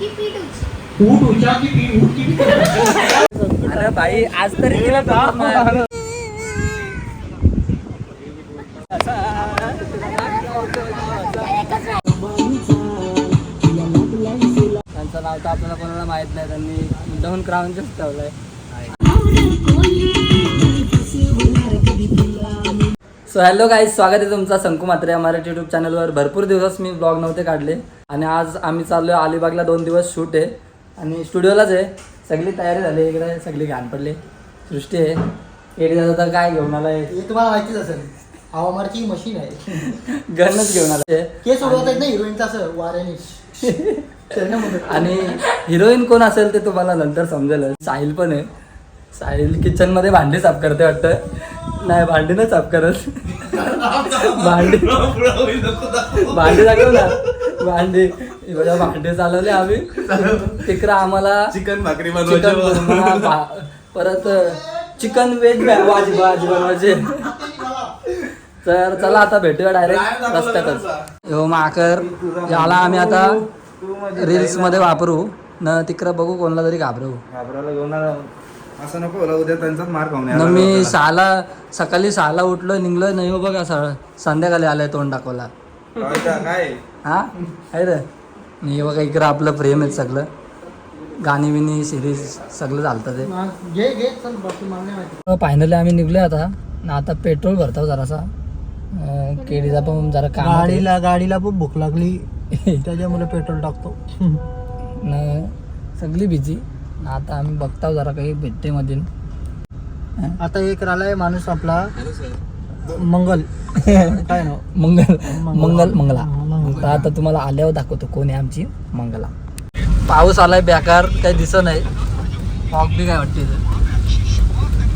की पीठ उच. ऊट उचा की पी ऊट की पी अरे भाई आज तरी तिला त्यांचं नाव तर आपल्याला कोणाला माहीत नाही त्यांनी मुद्दाहून क्राऊनच ठेवलंय. सो हॅलो गाईज स्वागत आहे तुमचा संकू मात्रे या मराठी युट्यूब चॅनलवर भरपूर दिवस मी ब्लॉग नव्हते काढले. आणि आज आम्ही चाललो आहे अलिबागला दोन दिवस शूट आहे. आणि स्टुडिओलाच आहे. सगळी तयारी झाली. इकडे सगळी घाण पडली. सृष्टी आहे. एडी दादा तर काय घेऊन आलाय? हे तुम्हाला माहितीच असेल. हवामारची मशीन आहे. गनच घेऊन आलाय. केस उडवत ना हिरोईनचं असं वाऱ्याने. आणि हिरोईन कोण असेल ते तुम्हाला नंतर समजेल साहिल पण आहे. साहिल किचनमध्ये भांडी साफ करते वाटतं. नाही भांडी नाही साफ करत. भांडी भांडी दाखव ना. भांडी. एवढ्या भांडी चालवले आम्ही. तिकडं आम्हाला चिकन भाकरी परत चिकन व्हेज भाजी भाजी बनवायचे. तर चला आता भेटूया डायरेक्ट रस्त्यातच. हो माकर याला आम्ही आता रील्समध्ये वापरू. न तिकडं बघू कोणाला तरी घाबरवू. घाबरायला घेऊन आला. असं नको होला उद्या त्यांचाच मार खाऊन न मी. सहाला सकाळी सहाला उठलो निघलो नाही हो बघा स- संध्याकाळी आलाय तोंड दाखवला काय? हा? आहे रे. मी बघा इकडं आपलं प्रेम आहे सगळं. गाणी बिणी सिरीज सगळं चालतं ते. घे घे चल बाकी मला नाही माहिती फायनली आम्ही निघलोय आता. न आता पेट्रोल भरतो जरासा. अं, केळीचा पण जरा काम आहे. गाडीला गाडीला पण भूक लागली. त्याच्यामुळे पेट्रोल टाकतो. न सगळी बिझी आता आम्ही बघताव जरा काही भेटते मधील आता एक राहिलाय माणूस आपला. मंगल. काय नाव? मंगल. मंगल. मंगला मंगला. तर आता तुम्हाला आल्यावर दाखवतो कोण आहे आमची मंगला. पाऊस आलाय बेकार काही दिसत नाही. फॉग बी काय वाटते.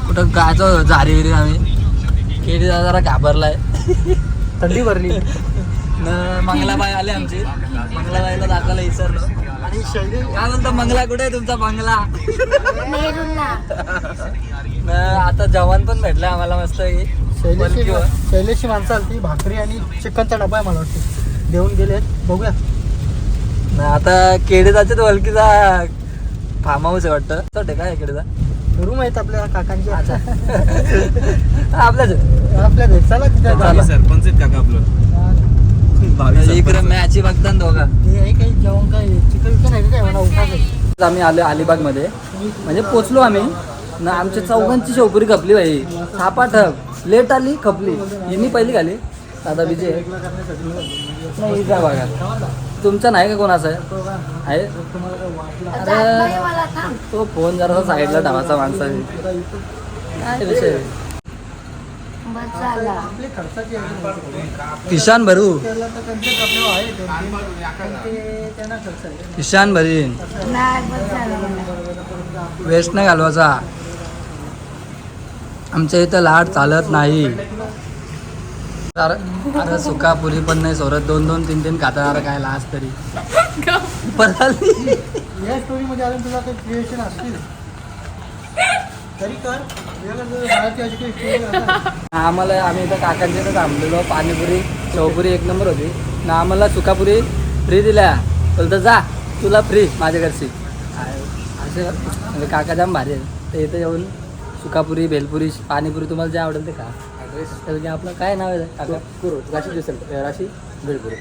कुठं गायचं झारी विरी आम्ही. केळी जरा घाबरलाय. थंडी भरली. न मंगलाबाई आले आमची. मंगलाबाईला दाखवायला विसरलो. आणि शैली काय म्हणतो मंगला कुठे आहे तुमचा बंगला? न आता जवान पण भेटलाय आम्हाला मस्त की शैलेशची शैलेशची माणसं आलती भाकरी आणि चिकनचा डबा आहे मला वाटतं. देऊन गेलेत बघूया. न आता केडीदाचे वलकीचा फार्म हाऊस आहे वाटतं. चटे काय केडीचा रूम आहेत आपल्या काकांची. आपल्याच आपल्या घरी. चला तिथे चला. आम्ही सरपंच आहेत काका आपलं. इकडे. मॅच ना दोघा. ते आहे काही जेवण काय चिकन विकन आहे का काय? मला उठा आम्ही आलो अलिबागमध्ये म्हणजे पोचलो आम्ही. ना आमच्या चौघांची शेवपुरी खपली बाई. थापा ठप लेट आली खपली. हिनी पहिली घाली. दादा नाही हिचा बघा. तुमचा नाही का कोणाचा? आहे. तो फोन जरा साईडला ठेवायचा माणसाने. काय विषय? बस झाला. आपली खर्चाची आहे किशान भरू. त्याला तर कंटेंट आपल्याला आहे दोन तीन. पण ते त्यांना खर्च आहे किशान भरीन. नाही बस झाला मला वेस्ट नाही घालवायचा. आमच्या इथं लाट चालत नाही. अरे अरे सुका पुरी पण नाही सोरत. दोन दोन तीन तीन खाता अरे काय लाज तरी. परत आली. या स्टोरीमध्ये अजून तुला काही क्रिएशन असतील तरी कर वेगळं जर बाळाची अशी काही story असेल. आम्हाला आम्ही इथं काकांच्या थांबलेलो पाणीपुरी शेवपुरी एक नंबर होती. ना आम्हाला सुकापुरी फ्री दिल्या. बोलतं जा तुला फ्री माझ्या घरची. असे म्हणजे काका जाम भारी आहे ते इथं येऊन सुकापुरी भेलपुरी पाणीपुरी तुम्हाला जे आवडेल ते खा. तर की आपलं काय नाव आहे काका? कुरू राशी दिसेल राशी? भेलपुरी.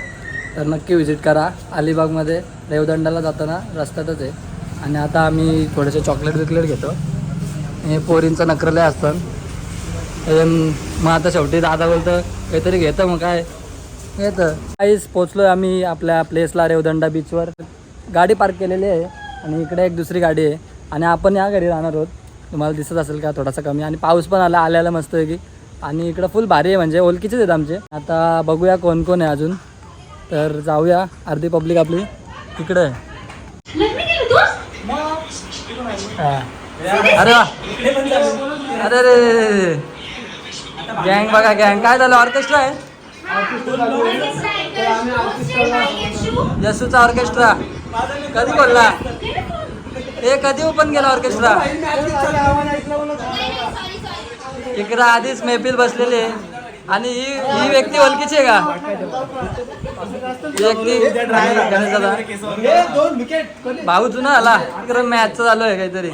तर नक्की व्हिजिट करा. अलिबागमध्ये रेवदंडाला जाताना रस्त्यातच आहे. आणि आता आम्ही थोडेसे चॉकलेट बिकलेट घेतो. हे पोरींचं नक्रलय असतं. मग आता शेवटी दादा बोलतं काहीतरी घेतं मग काय? घेतं. काहीच पोचलो आम्ही आपल्या प्लेसला रेवदंडा बीचवर. गाडी पार्क केलेली आहे आणि इकडे एक दुसरी गाडी आहे. आणि आपण या घरी राहणार आहोत. तुम्हाला दिसत असेल का थोडासा कमी? आणि पाऊस पण आला आल्याला मस्त आहे की. आणि इकडं फुल भारी आहे म्हणजे ओळखीचेच आहेत आमचे. आता बघूया कोण कोण आहे अजून. तर जाऊया अर्धी पब्लिक आपली. इकडे आहे. हा. अरे वा. अरे रे गँग बघा गँग. काय झालं? ऑर्केस्ट्रा आहे? यसूचा ऑर्केस्ट्रा. कधी बोलला हे कधी ओपन केला ऑर्केस्ट्रा? इकडं आधीच मेहफिल बसलेली आणि ही ही व्यक्ती ओळखीची आहे का? एक गणेश दादा भाऊ जुना आला इकडं मॅच चालू आहे काहीतरी.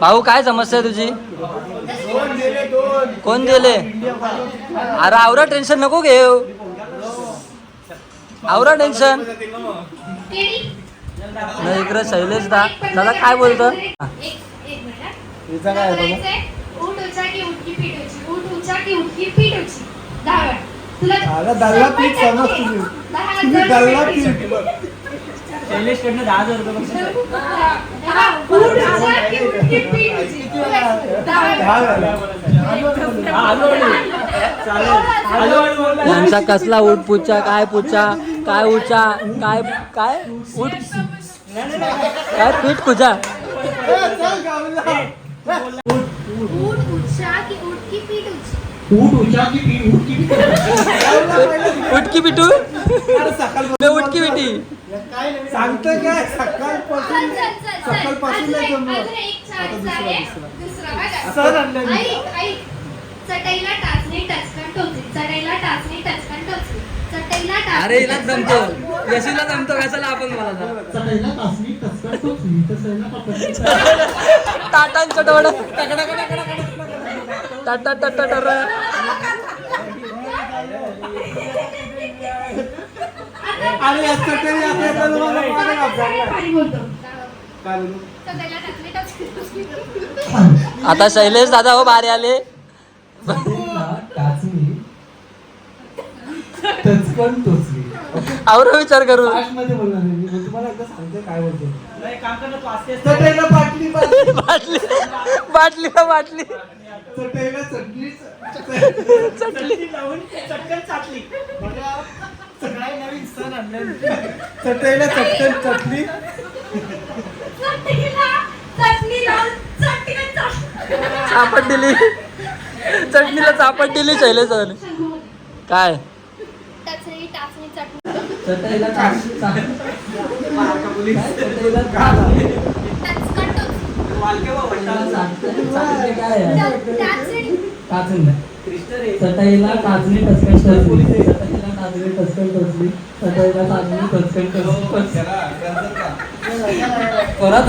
भाऊ काय समस्या आहे तुझी? कोण दिले? अरे आवरा टेन्शन नको घेऊ. आवरा टेन्शन. नाही इकडे शैलेश दा. दादा काय बोलतो? तुला शैलेश कडनं दहा हजार रुपये. यांचा कसला उठ पुच्छा काय पुच्छा काय उचा काय काय? उठ. काय पीठ कुचा ए, चल गावाला. ऊट उचा की उठकी पिटू मी उठकी पिटी। सांगतो काय सकाळपासून सकाळपासून सर. आणलं चटईला टाचणी टचकन टोचली. चटईला टाचणी टचकन टोचली. चटईला टाचणी अरे हिला टचकन जमतो. टोचली. यशीला जमतो कशाला आपण मला टाटांचं डोळ टाटा टाटा टाटा. आणि मागे. भारी टचकन टोचली. आता शैलेश दादा हो बारे आले. आवर विचार करू मध्ये बोलणार नाही मी. मी तुम्हाला एकदा सांगते काय बोलतो चटईला बाटली. बाटली बाटली. बाटली चटली. सगळ्या नवीन सण आणले. चटईला चटकन चटणी. चापट दिली. चटणीला चापट दिली शैलेश दादाने. काय? टचणी टाचणी चटणी. चटईला टचकन सटाईला काजली चटईला टाचणी टचकन टचली चटईला टाचणी टचकन टचली चटईला टाचणी टचकन टचली थोडा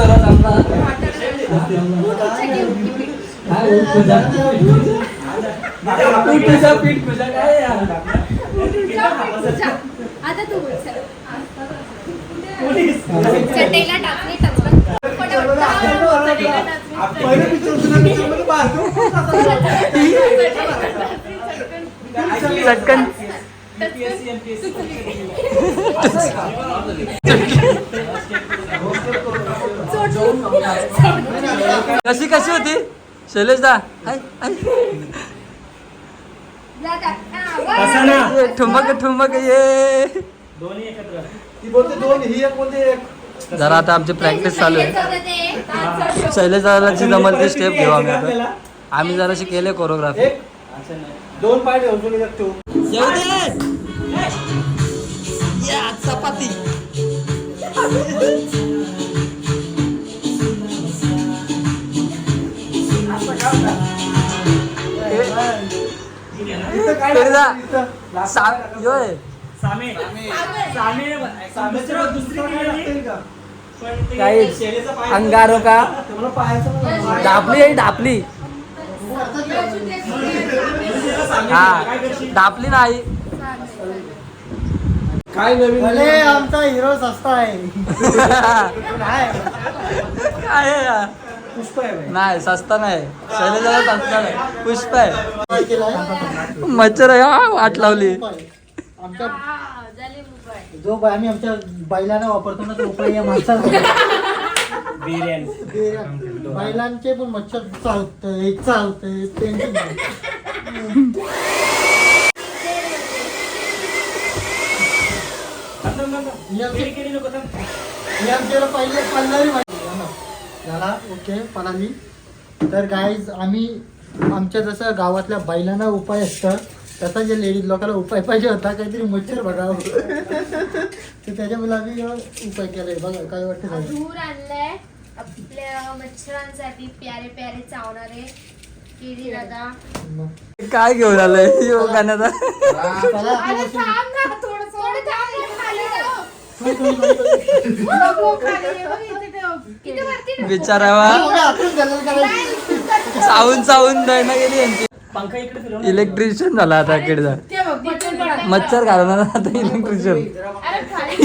काय ऊट पूजा? ऊटीचा पीठ पूजा काय यार आता तू बोल चल. टचकन पहिले पिक्चर चटकन कशी कशी होती? शैलेश दा. हाय हाय. ये ठुमक ठुमक ये. ती बोलते दोन ही एक बोलते एक. जरा आता आमची प्रॅक्टिस चालू आहे. शैलेश दादाची जमल ती स्टेप घेऊ आम्ही आता. आम्ही जराशी केले कोरिओग्राफी दोन पाय एक ठेवू येऊ दे या चपाती इथं काय तरी जा. इथं सा- योय काही अंगारो का? तुम्हाला डापली आहे डापली हा. डापली नाही. काय नवीन भले आमचा हिरो सस्ता आहे. काय आहे? पुष्प आहे नाही सस्ता नाही. शैलेशाला सस्ता नाही. पुष्प आहे. मच्छर आहे. हा, वाट लावली. आमच्या जो बाय- आम्ही आमच्या बैलांना वापरतो ना तो उपाय या माणसाला. बिर्याणी. बैलांचे पण मच्छर चावतंय चावतंय टेन्शन पहिले पल्लारी. झाला ओके पलाली तर गाईज आम्ही आमच्या जसं गावातल्या बैलांना उपाय असतं तसा जे लेडीज लोकांना उपाय पाहिजे होता काहीतरी मच्छर बघावं तर त्याच्यामुळे आम्ही हा उपाय केलाय बघा काय वाटतं धूर आणलाय आपल्या मच्छरांसाठी प्यारे प्यारे चावणारे केळी दादा काय घेऊन आलंय यो गाण्याचा चला, अरे थांब ना थोडं थोडं थांब ना. किती वरती नको. बिचारावा? चावून चावून जायना गेली यांची इलेक्ट्रिशियन झाला आता किडचा मच्छर घालणार आता इलेक्ट्रिशियन अरे खाली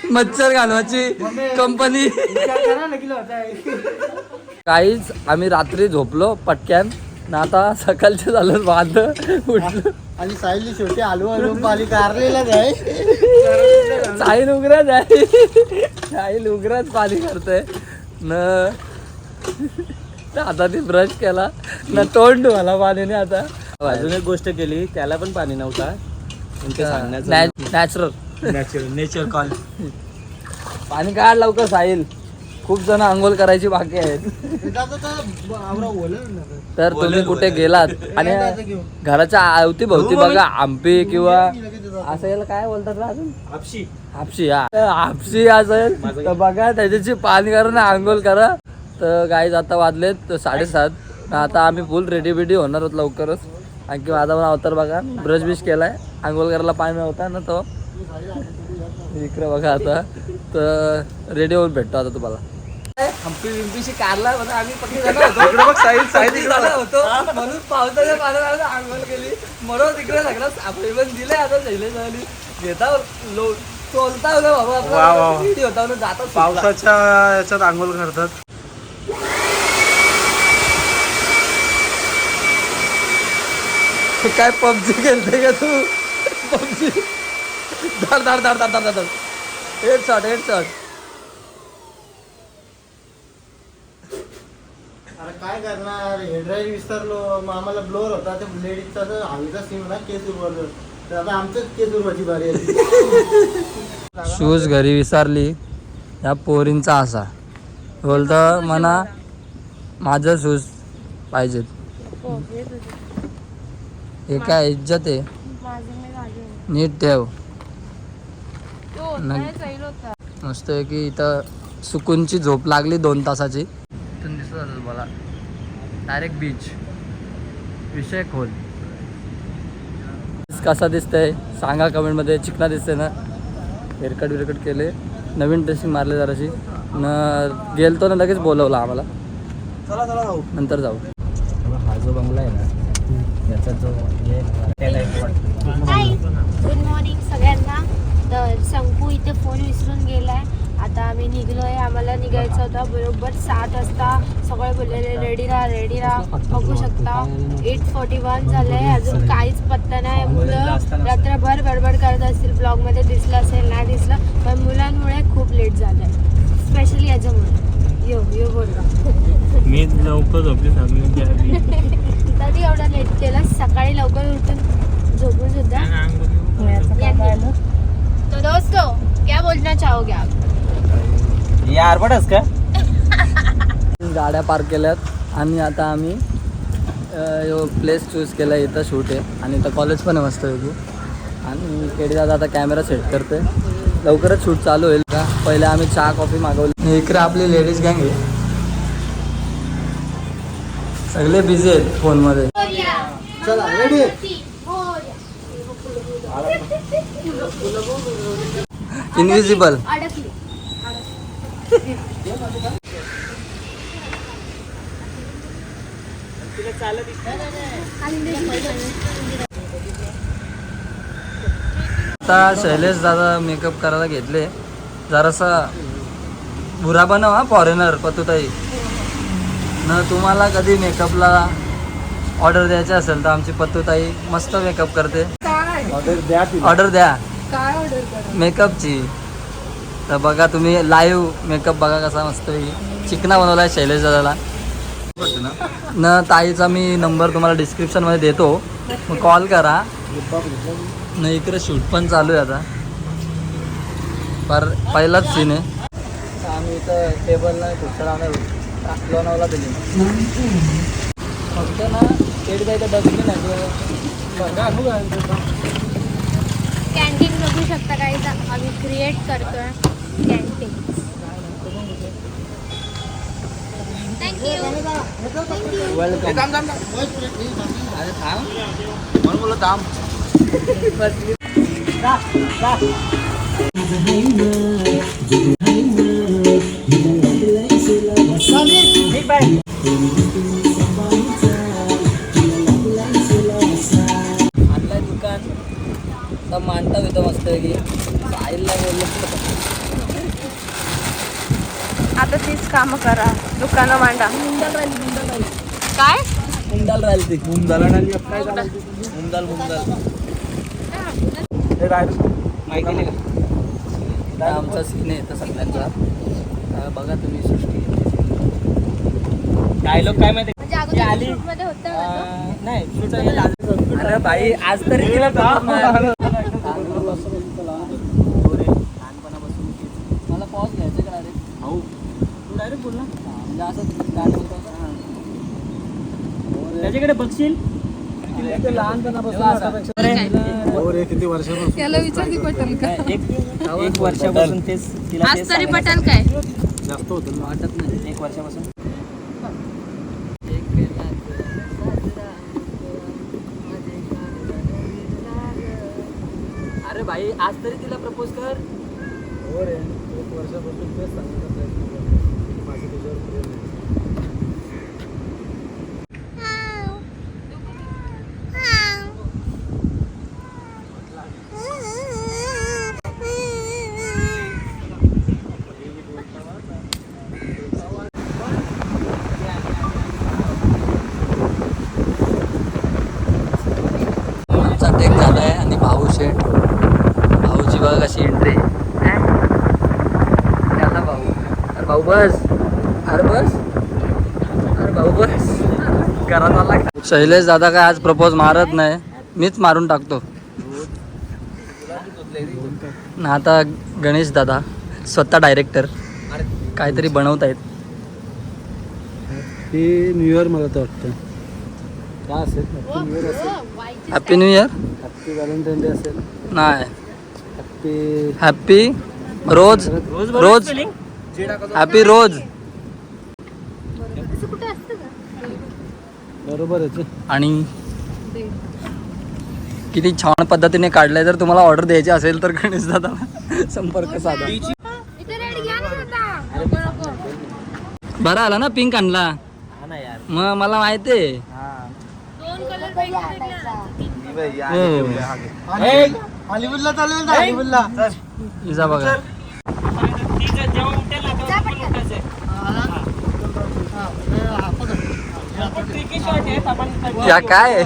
मच्छर घालवायची कंपनी. काहीच आम्ही रात्री झोपलो पटक्यान ना आता सकाळचं झालं बाद उठलो. आणि साईली शेवटी आलू आलू पाली कारलेला जाय साई उगराच आहे. साई उगराच पाणी करतोय. न आता ती ब्रश केला. ना तोंड मला पाणीने आता. अजून एक गोष्ट केली त्याला पण पाणी नव्हता. नॅचरल नॅचरल नेचर कॉल पाणी काढ लवकर साईल खूप जण आंघोळ करायची बाकी आहेत. तर तुम्ही कुठे गेलात? आणि. घराच्या अवती भोवती बघा आंबे किंवा असं याला काय बोलतात ना अजून? आपशी. हापशी हा. हापशी असेल. तर बघा त्याच्याची पाणी करा ना आंघोळ करा. तर गाईज आता वाजलेत साडेसात. आता आम्ही फुल रेडी बिडी होणार आहोत लवकरच. आणखी माझा पण अवतार बघा ब्रश बिश केलाय. आंघोळ करायला पाणी नव्हता ना तो. इकडे बघा आता. तर रेडी होऊन भेटतो आता तुम्हाला. हम्पी विम्पीशी कारला म्हणून आम्ही पक्की जण होतो. पक्की जण होतो. म्हणून पावसाच्या पाण्यात आंघोळ केली. म्हणून तिकडे सगळं पण दिले आता शैलेश झाली घेता लो चोलता होता बाबा होता म्हणून जाता सुटला. पावसाच्या याच्यात आंघोळ करतात. काय पबजी खेळते का तू? पबजी. धड धड धड धड धड धड हेड शॉट हेड शॉट अरे काय करणार? हेड ड्राईव्ह विसरलो. मग आम्हाला ब्लोअर होता. ते लेडीजचा तर हवेचा सीम ना केस उरवलं तर आता आमचंच केस उरवायची बारी आली. शूज घरी विसरली. या पोरींचा असा. बोलतं म्हणा माझं शूज पाहिजेत. हे काय इज्जत आहे? नीट ठेव. मस्त आहे की इथं सुकूनची झोप लागली दोन तासाची इथून दिसत असेल मला डायरेक्ट बीच विषय खोल. कसा दिसतंय? सांगा कमेंटमध्ये. चिकना दिसतंय ना? हेअरकट विरकट केले. नवीन ड्रेसिंग मारले जराशी. न गेलतो ना लगेच बोलवलं आम्हाला. चला चला जाऊ. नंतर जाऊ. हा जो बंगला आहे ना याचा जो हाय गुड मॉर्निंग सगळ्यांना. तर शंकू इथे फोन विसरून गेलाय. आता आम्ही निघलोय आम्हाला निघायचं होतं बरोबर सात वाजता. सगळे बोललेले रेडी राहा रेडी राहा. बघू शकता एट फोर्टी वन झालंय. अजून काहीच पत्ता नाही. मुलं रात्रभर गडबड करत असतील. ब्लॉगमध्ये दिसलं असेल नाही दिसलं पण मुलांमुळे खूप लेट झालंय. स्पेशली याच्यामुळे. यो यो बोलला मी लवकर झोपली तरी एवढा लेट केला. सकाळी लवकर उठून झोपून सुद्धा. दोस्तो क्या बोलना चाहोगे आप यार बडस का? गाड्या पार्क केल्यात आणि आता आम्ही प्लेस चूज केला इथं शूट आहे. आणि इथं कॉलेज पण आहे मस्त पैकी आणि केडी दादा आता कॅमेरा सेट करते लवकरच शूट चालू होईल. का पहिले आम्ही चहा कॉफी मागवली. इकडे आपली लेडीज गँग आहे. सगळे बिझी आहेत फोनमध्ये चला रेडी इनविजिबल आता शैलेश दादा मेकअप करायला घेतले. जरासा बुरा बनव हा फॉरेनर पतुताई. न तुम्हाला कधी मेकअपला ऑर्डर द्यायची असेल तर आमची पतुताई मस्त मेकअप करते. ऑर्डर द्या मेकअपची तर बघा तुम्ही लाईव्ह मेकअप बघा कसा मस्त चिकना बनवला आहे शैलेश दादाला. न ताईचा मी नंबर तुम्हाला डिस्क्रिप्शनमध्ये देतो. मग कॉल करा. न इकडे शूट पण चालू आहे आता. पर पहिलाच सीन आहे. आम्ही इथं टेबल नाही खुर्च्या लावणार लोणावला दिली. फक्त ना केडी इथं डस्टबिन आहे. कॅन्टीन बघू शकता काही आम्ही क्रिएट करतोय. Canteen thank you. आणलाय दुकान येतो मस्त की साईलला बोललं आता तीच कामं करा. दुकानं मांडा. काय? मुंडाल राहिली ती मुंदाला नाही काय करायचं मुंदाल मुंदाल हे राहिलं माहिती नाही का? आमचा सीन आहे सगळ्यांचा. बघा तुम्ही सृष्टी. डायलॉग काय माहिती? म्हणजे अगोदर शूटमध्ये होतं ना तो? अं, नाही चं आज- अरे भाई आज तरी तिला. मला पॉज घ्यायचं का डायरेक्ट भाऊ तू डायरेक्ट बोल ना म्हणजे असं गाणं बोलतो. त्याच्याकडे बघशील? किती वर्षापासून? एक एक वर्षापासून तेच तिला आज तेच तरी सांगायचं. पटेल काय? जास्त होतं वाटत नाही. एक वर्षापासून. अरे भाई आज तरी तिला प्रपोज कर. हो रे एक वर्षापासून तेच सांगायचा प्रयत्न करतो माझं तुझ्यावर प्रेम आहे. आमचा टेक झालाय आणि भाऊ शेठ भाऊची बघा कशी एंट्री आता भाऊ. अरे भाऊ बस. अरे बस. अरे भाऊ बस. घरात आला शैलेश दादा काय आज प्रपोज मारत नाही. मीच मारून टाकतो. ना आता गणेश दादा स्वतः डायरेक्टर काहीतरी बनवत आहेत ते न्यू इयर मला तर वाटतं. असेल happy new year happy valentine day असेल. नाही. हॅपी रोज रोज हॅपी रोज बरोबर आहे. आणि किती छान पद्धतीने काढलंय. जर तुम्हाला ऑर्डर द्यायची असेल तर गणेश दादा संपर्क साधा. बरा आला ना पिंक आणला. हा ना यार. मग मला माहिती आहे. हॉलिवूडला ना हॉलिवूडला. इजा बघा. त्या काय?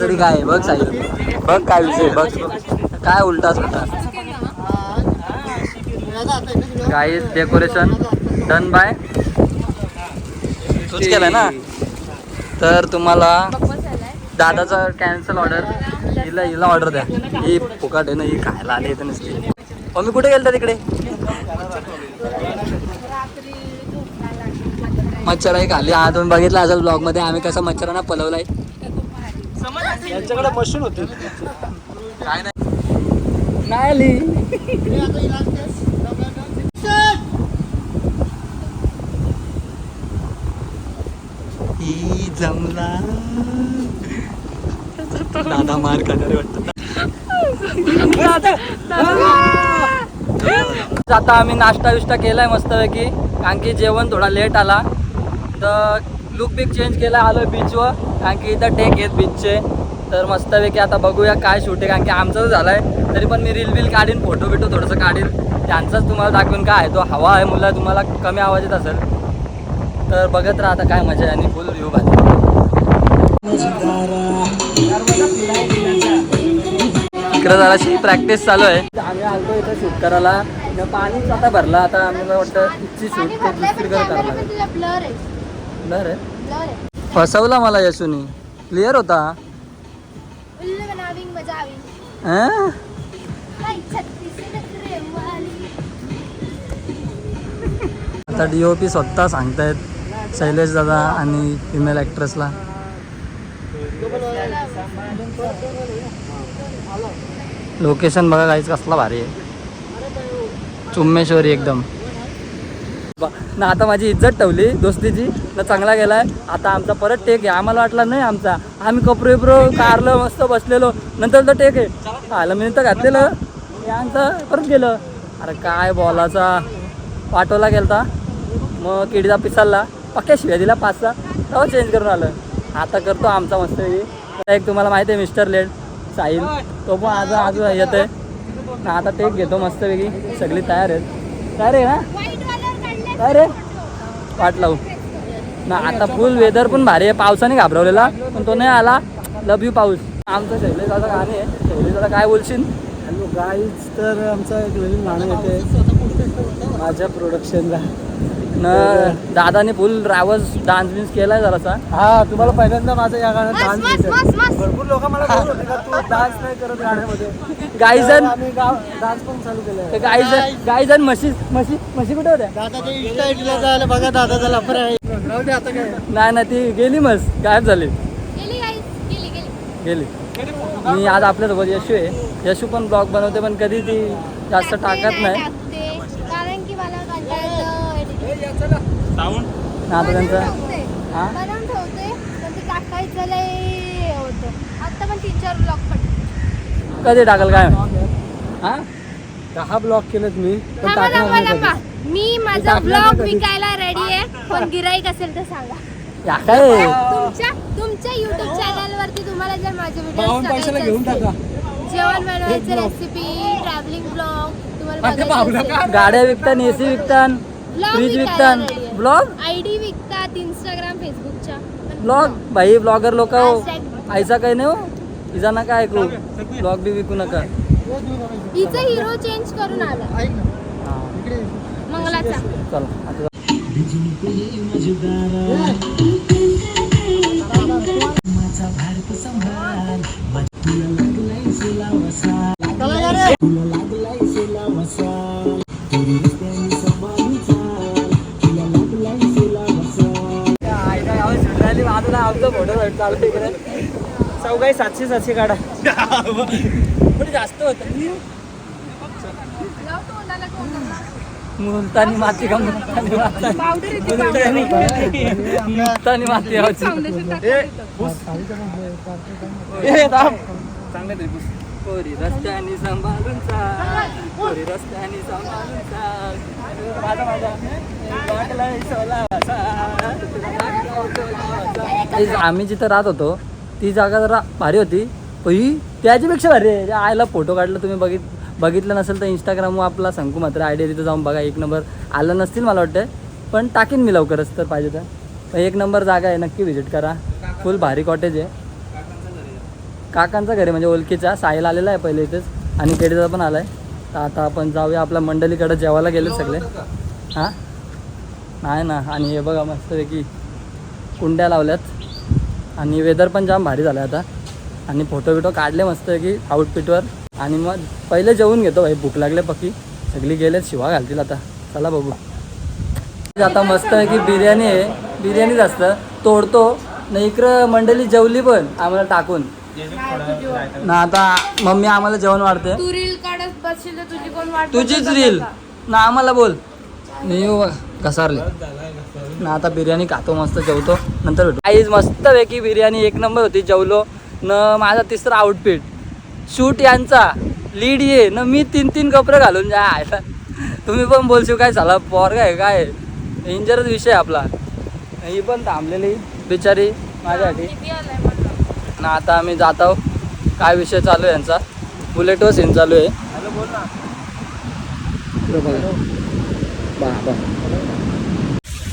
तरी काय आहे? बघ साहिल बघ काय विषय बघ. काय उलटा सुलटा. याचा हात गाईज डेकोरेशन डन बाय तूच केलं ना? तर तुम्हाला. दादाचा कॅन्सल ऑर्डर हिला हिला ऑर्डर द्या. ही फुकाट आहे ना ही खायला आली तर नसते. मी कुठे गेलता तिकडे. मच्छर आहे खाली हा तुम्ही बघितला असेल ब्लॉगमध्ये आम्ही कसा मच्छरांना पलवलाय. यांच्याकडे मशीन होती. काय नाही नाही आली हे आता ही last आहे. Action! ही जमला. दादा मार खाणार वाटत. आता आम्ही नाश्ता विष्टा केलाय मस्तपैकी कारण की जेवण थोडा लेट आला. तर लुक बिक चेंज केला आलो बीचवर कारण की इथं टेक आहेत बीचचे तर मस्तपैकी आता बघूया काय शूट आहे कारण की आमचं तर झालंय. तरी पण मी रील बिल काढीन फोटो बिटो थोडंसं काढीन. त्यांचाच तुम्हाला दाखवून काय आहे तो हवा आहे मुला तुम्हाला कमी आवाज येत असेल. तर बघत राहा आता काय मजा आहे आणि फुल इकडं जराशी प्रॅक्टिस चालू आहे. आम्ही आलतो इथं शूट करायला न पाणीच आता भरला. आता आम्हाला वाटतं इथची शूट ते दुसरीकडे blur आहे. फसवला मला यशूनी. क्लिअर होता? हं? नखरेवाली. आता डी ओ पी स्वतः सांगतायत शैलेश दादा आणि फिमेल ॲक्ट्रेसला लोकेशन बघा काहीच कसला भारी आहे. चुम्मेश्वरी एकदम. ना आता माझी इज्जत ठेवली दोस्तीची ना चांगला गेलाय. आता आमचा परत टेक आहे. आम्हाला वाटला नाही आमचा. आम्ही कपडे विपरो कारलं मस्त बसलेलो. नंतर तर टेक आहे. आलं मी तर घातलेलं. आमचं परत गेलं. अरे काय बॉलाचा पाठवला गेलता. मग किडीचा पिसालला पक्क्या शिव्या दिला पाच सहा तेव्हा चेंज करून आलं. आता करतो आमचा मस्त एक तुम्हाला माहिती आहे मिस्टर लेड साहिल तो पण आज आज येत आहे ना आता टेक घेतो मस्तपैकी. सगळी तयार आहेत. तयार आहे ना? काय रे वाट लावू. ना आता फुल वेदर पण भारी आहे. पावसाने घाबरवलेला पण तो नाही आला. लव यू पाऊस. आमचं शैलेशाचं गाणे आहे. शैलेशाचं काय बोलशील? हॅलो गाईज तर आमचा एक नवीन गाणं येते. माझ्या प्रोडक्शनला न दादाने फुल रावस डान्स बिन्स केलाय जरासा. हा तुम्हाला पहिल्यांदा माझं या गाण्यात मस्त, डान्स दिसेल. भरपूर लोक मला बोलत होते का तू डान्स नाही करत गाण्यामध्ये. डान्स पण चालू केलाय. गाईजन गाईजन म्हशी म्हशी म्हशी कुठे होत्या? दादाच्या इंस्टा आयडीला जायला बघा दादाचा लफर आहे. राहू दे आता काय. नाही ना ती गेली मस गायब झाली. गेली guys, गेली गेली. गेली. मी आज आपल्यासोबत यशू आहे. यशू पण ब्लॉग बनवते पण कधी ती जास्त टाकत नाही टाकते कारण की मला कंटाळा येतो editing. ना. आता त्यांचं ठेवते. हा? बनवून ठेवते पण ते टाकायचं लय हे होतं. आता पण तीन चार ब्लॉग पडले. कधी टाकल काय? हा दहा ब्लॉक केलेत मी. पण थांबा टाकणार थांबा नाही थांबा. कधी. मी माझा टाकणार ब्लॉग कधी. विकायला रेडी आहे. कोण गिराईक असेल तर सांगा. या काय? तुमच्या तुमच्या युट्यूब चॅनल वरती तुम्हाला जर माझे बावन्न पैशाला घेऊन टाका. जेवण बनवायचं रेसिपी ट्रॅव्हलिंग ब्लॉग तुम्हाला अरे बाबला बघायचं असेल. गाड्या विकतान एसी विकतान फ्रीज विकायला विकतान. ready. ब्लॉग आयडी विकतात इंस्टाग्राम फेसबुकच्या ब्लॉग भाई ब्लॉगर लोक Hashtag. आयचा काही नाही हो. तिचा नका ऐकू? ब्लॉग बी विकू नका. हिचं हिरो चेंज करून आला. हा. मंगलाचा. चला. चौघाई सातशे सातशे काढा. थोडी जास्त होत. मुलतानी माती का मुलतानी माती? रस्त्याने सांभाळून चाल. पोरी रस्त्याने सांभाळून चाल. माझा माझा. लागलाय सोलासा. तेच आम्ही जिथं राहत होतो ती जागा जरा भारी होती. पण ही त्याच्यापेक्षा भारी आहे. आयला फोटो काढला तुम्ही बघित बघितलं नसेल तर इंस्टाग्रामवर आपला शंकू मात्र आयडिया तिथं जाऊन बघा. एक नंबर आलं नसतील मला वाटतं पण टाकीन मी लवकरच तर पाहिजे तर. एक नंबर जागा आहे नक्की व्हिजिट करा. फुल भारी कॉटेज आहे. काकांचा घर आहे म्हणजे ओळखीचा. साहिल आलेला आहे पहिले इथेच. आणि केडीचा पण आलाय. तर आता आपण जाऊया आपल्या मंडळीकडं जेवायला गेले सगळे. हां? नाही ना. आणि हे बघा मस्तपैकी कुंड्या लावल्यात. आणि वेदर पण जाम भारी झालं आता. आणि फोटो बिटो काढले मस्तपैकी आउटफिटवर आणि मग पहिले जेवून घेतो भाई भूक लागले पक्की. सगळी गेलेत शिवा घालतील आता. चला बघू. आता मस्तपैकी बिर्याणी आहे. बिर्याणीच असतं. तोडतो. ना इकडं मंडळी जेवली पण आम्हाला टाकून. ना आता मम्मी आम्हाला जेवण वाढते. तू रील काढत बसशील तर तुझी कोण वाट तुझीच रील ना आम्हाला बोल. मी येऊ घसारले. ना आता बिर्याणी खातो मस्त जेवतो. नंतर भेटू. आईज मस्त पैकी बिर्याणी एक नंबर होती जेवलो. न माझा तिसरा आउटफिट शूट यांचा लीड ये. न मी तीन तीन कपडे घालून जा. आयला तुम्ही पण बोलशो काय झाला? पोर काय काय? डेंजरच विषय आपला. ही पण थांबलेली बिचारी माझ्यासाठी. ना आता आम्ही जात आहोत. काय विषय चालू आहे यांचा? बुलेटवर सीन चालू आहे.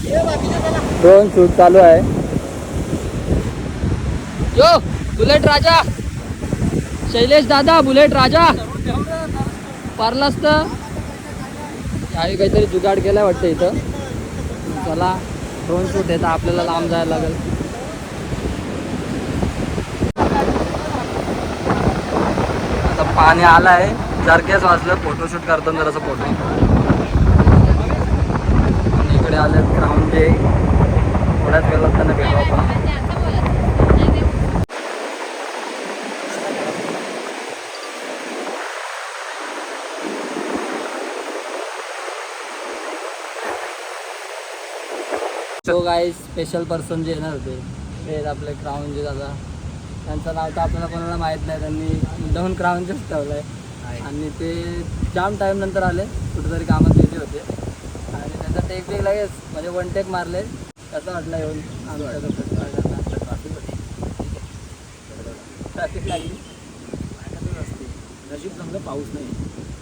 ड्रोन शूट चालू आहे. यो बुलेट राजा. शैलेश दादा बुलेट राजा. पारलास तर काही काहीतरी जुगाड केलाय वाटतं इथं. चला ड्रोन शूट आहे तर आपल्याला लांब जायला लागेल. आता पाणी आलं आहे जरकेच वाचलं फोटोशूट करताना जरासं फोटो इकडे आलं ग्राउंड जे थोड्याच वेळ असताना भेटू आपण तो काय स्पेशल पर्सन जे येणार होते ते आपले क्राऊन जे दादा. त्यांचं नाव तर आपल्याला कोणाला माहीत नाही त्यांनी दोन क्राऊनचेच ठेवलं आहे. आणि ते जाम टाईमनंतर आले कुठेतरी कामात गेले होते. त्यांचा टेक बिक लगेच म्हणजे वन टेक मारले. त्याचं वाटलं येऊन ट्रॅफिक लागली. नशीब चांगलं पाऊस नाही.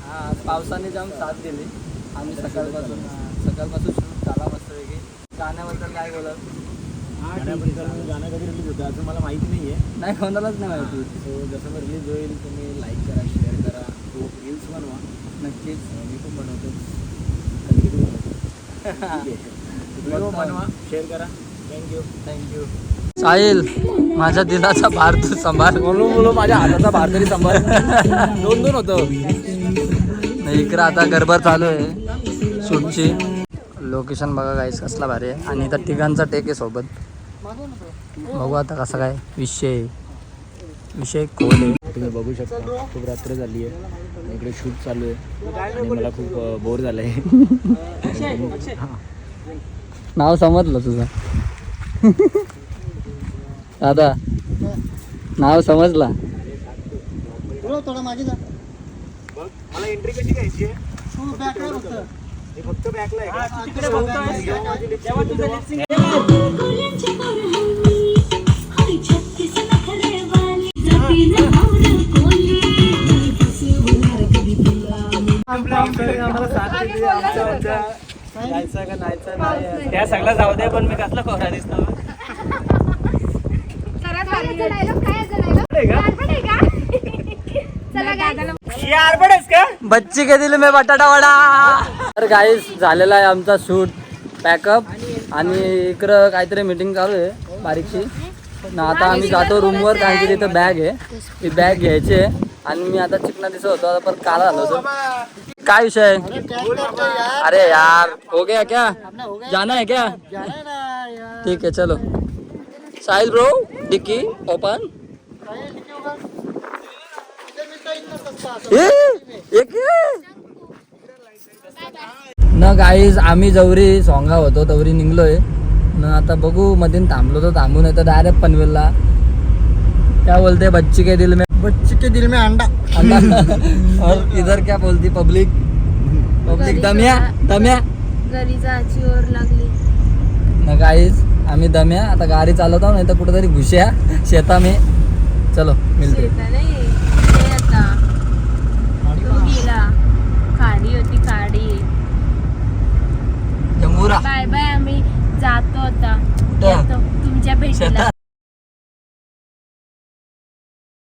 हा पावसाने जाम साथ दिली. आम्ही सकाळपासून सकाळपासून शूट झाला मस्तपैकी गाण्याबद्दल काय बोलत गाण्याबद्दल गाणं कधी रिलीज होतं असं मला माहिती नाही आहे नाही कोणालाच नाही माहिती. सो जसं रिलीज होईल तुम्ही लाईक करा शेअर करा. तो रील्स बनवा. नक्कीच. मी पण बनवतो. कधी कधी बनवतो. व्हिडिओ बनवा. शेअर करा. थँक्यू थँक्यू साहिल माझ्या दिलाचा भार तू सांभाळ. म्हणून बोलो माझ्या हाताचा भार तरी सांभाळ. दोन दोन होतं. नाही, इकडं आता गरबा चालू आहे. शूटची लोकेशन बघा गाईस कसला भारी आहे. आणि इथं तिघांचा टेक आहे सोबत. बघू आता कसा काय विषय विषय खोल आहे. तुम्ही बघू शकता. खूप रात्र झाली आहे. इकडे शूट चालू आहे. आणि मला खूप बोर झालं आहे नाव समजलं तुझं. आता नाव समजला? बरोबर थोडा मागे जा. मला एंट्री कशी घ्यायची आहे? तू बॅकला फक्त. हे फक्त बॅकला त्या सगळं जाऊ दे पण मी कसला कोरा दिसतो? बच्ची के दिल में बटाटा वडा. तर गाईस झालेला आहे आमचा शूट पॅकअप आणि इकडं काहीतरी मीटिंग चालू आहे बारीकशी. ना आता आम्ही जातो रूमवर कारण की तिथं बॅग आहे. ती बॅग घ्यायची आहे. आणि मी आता चिकना दिसत होतो आता परत काला झालो होतो. काय विषय आहे? अरे यार हो गया क्या? जाना है क्या? ठीक है चलो. Sahil bro dicky open. न गाईज आम्ही जवरी सोंगा होतो तवरी निघलोय. न आता बघू मधीन थांबलो तर थांबू नाही तर डायरेक्ट पनवेलला. क्या बोलते हैं बच्ची के दिल में? बच्ची के दिल में अंडा। और इधर क्या बोलती पब्लिक पब्लिक दम्या? दम्या? गरीजाची ओर लागली। ना गाईज आम्ही दम्या आता गाडी चालवतो नाही तर कुठेतरी घुसया शेता मी चलो मिळते होती बाय बाय आम्ही जातो आता. तुमच्या भेटीला.